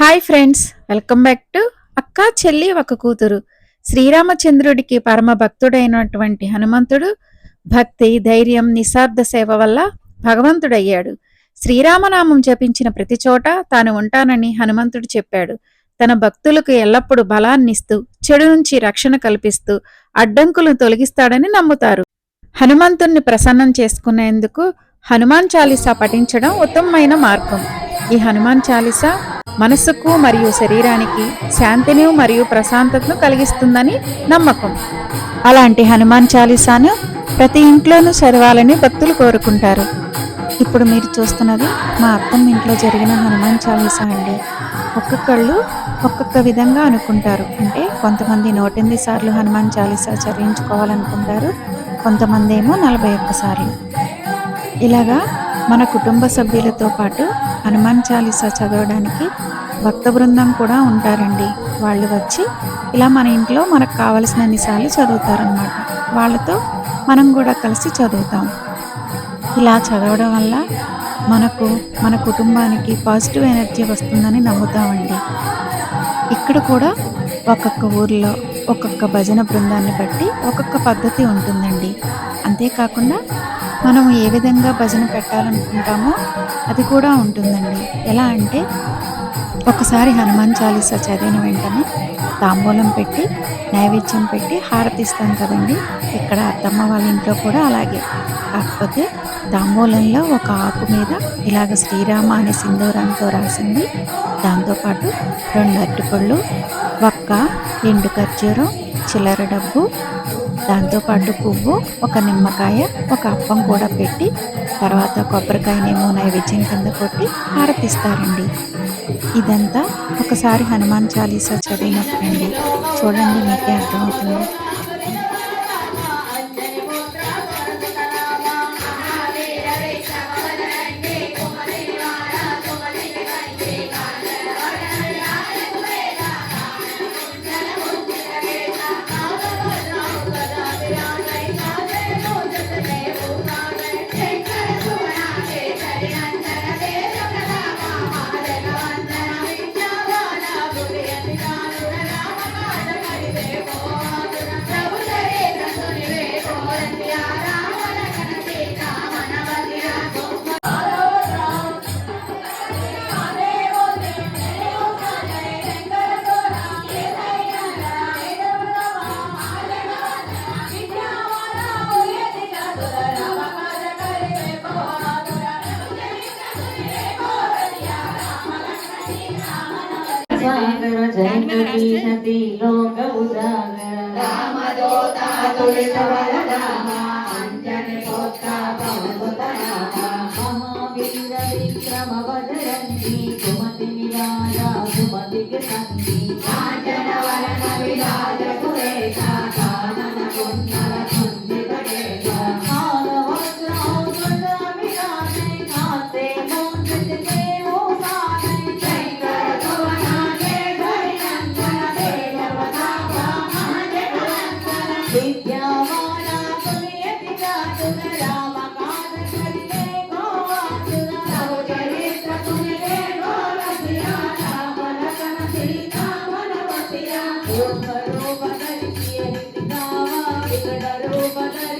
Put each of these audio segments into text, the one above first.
Hi friends welcome back to Akka Chelli ఒక కూతురు. శ్రీరామచంద్రుడికి పరమ భక్తుడైనటువంటి హనుమంతుడు భక్తి ధైర్యం నిస్వార్థ సేవ వల్ల భగవంతుడయ్యాడు. శ్రీరామనామం జపించిన ప్రతి చోట తాను ఉంటానని హనుమంతుడు చెప్పాడు. తన భక్తులకు ఎల్లప్పుడూ బలాన్నిస్తూ చెడు నుంచి రక్షణ కల్పిస్తూ అడ్డంకులను తొలగిస్తాడని నమ్ముతారు. హనుమంతుణ్ణి ప్రసన్నం చేసుకునేందుకు హనుమాన్ చాలీసా పఠించడం ఉత్తమమైన మార్గం. ఈ హనుమాన్ చాలీసా మనస్సుకు మరియు శరీరానికి శాంతిని మరియు ప్రశాంతతను కలిగిస్తుందని నమ్మకం. అలాంటి హనుమాన్ చాలీసాను ప్రతి ఇంట్లోనూ చదవాలని భక్తులు కోరుకుంటారు. ఇప్పుడు మీరు చూస్తున్నది మా అత్తమ్మ ఇంట్లో జరిగిన హనుమాన్ చాలీసా అండి. ఒక్కొక్కళ్ళు ఒక్కొక్క విధంగా అనుకుంటారు. అంటే కొంతమంది నూటెనిమిది సార్లు హనుమాన్ చాలీసా చదివించుకోవాలనుకుంటారు. కొంతమంది ఏమో నలభై ఒక్కసార్లు ఇలాగా మన కుటుంబ సభ్యులతో పాటు హనుమాన్ చాలీసా చదవడానికి భక్త బృందం కూడా ఉంటారండి. వాళ్ళు వచ్చి ఇలా మన ఇంట్లో మనకు కావలసిన నిసార్లు చదువుతారనమాట వాళ్ళతో మనం కూడా కలిసి చదువుతాం. ఇలా చదవడం వల్ల మనకు మన కుటుంబానికి పాజిటివ్ ఎనర్జీ వస్తుందని నమ్ముతామండి. ఇక్కడ కూడా ఒక్కొక్క ఊర్లో ఒక్కొక్క భజన బృందాన్ని బట్టి ఒక్కొక్క పద్ధతి ఉంటుందండి. అంతేకాకుండా మనం ఏ విధంగా భజన పెట్టాలనుకుంటామో అది కూడా ఉంటుందండి. ఎలా అంటే ఒకసారి హనుమాన్ చాలీసా చదివిన వెంటనే తాంబూలం పెట్టి నైవేద్యం పెట్టి హారతిస్తాం కదండి. ఇక్కడ అత్తమ్మ వాళ్ళ ఇంట్లో కూడా అలాగే. కాకపోతే తాంబూలంలో ఒక ఆకు మీద ఇలాగ శ్రీరామ అనే సింధూరంతో రాసింది. దాంతోపాటు రెండు అరటిపళ్ళు ఒక్క ఎండు ఖర్జూరం చిల్లర డబ్బు దాంతోపాటు పువ్వు ఒక నిమ్మకాయ ఒక అప్పం కూడా పెట్టి తర్వాత కొబ్బరికాయనేమో నైవేద్యం కింద కొట్టి హారతిస్తారండి. ఇదంతా ఒకసారి హనుమాన్ చాలీసా చదివినప్పుడండి చూడండి మీకే అర్థమవుతుంది. జయతి సతి లోక ఉదాగర మహావీర విక్రమ వదరంతి సుమతి విరాజ సుమతికి సంతి విద్యావానా పుణ్యతి చాతున రామ రూప రూప ధరిసియ రూప ధరి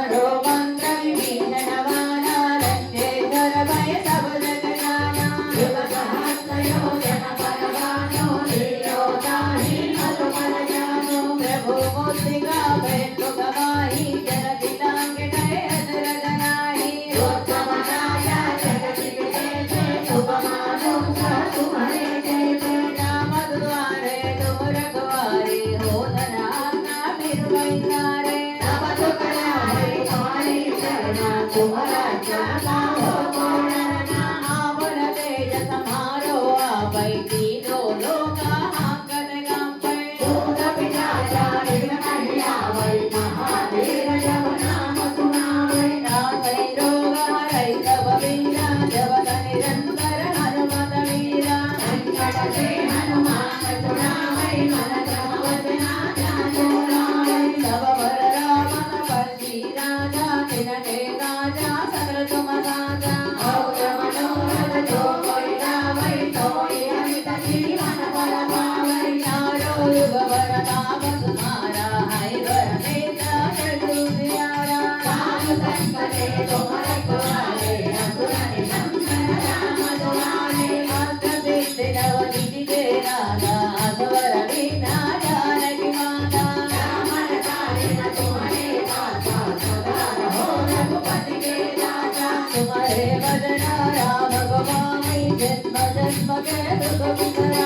கோவாமை ஜன்ம ஜன்ம கோவிந்தரா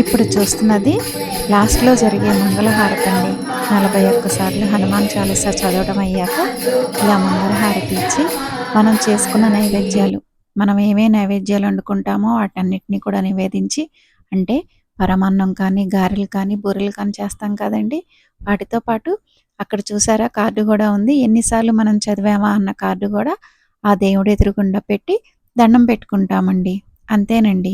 ఇప్పుడు చూస్తున్నది లాస్ట్లో జరిగే మంగళహారతి అండి. నలభై ఒక్కసార్లు హనుమాన్ చాలీసా చదవడం అయ్యాక ఇలా మంగళహారతి ఇచ్చి మనం చేసుకున్న నైవేద్యాలు మనం ఏమే నైవేద్యాలు వండుకుంటామో వాటన్నిటిని కూడా నివేదించి అంటే పరమాన్నం కానీ గారెలు కానీ బూరెలు కానీ చేస్తాం కదండి. వాటితో పాటు అక్కడ చూసారా? కార్డు కూడా ఉంది. ఎన్నిసార్లు మనం చదివామా అన్న కార్డు కూడా ఆ దేవుడు ఎదురుగుండా పెట్టి దండం పెట్టుకుంటామండి. అంతేనండి.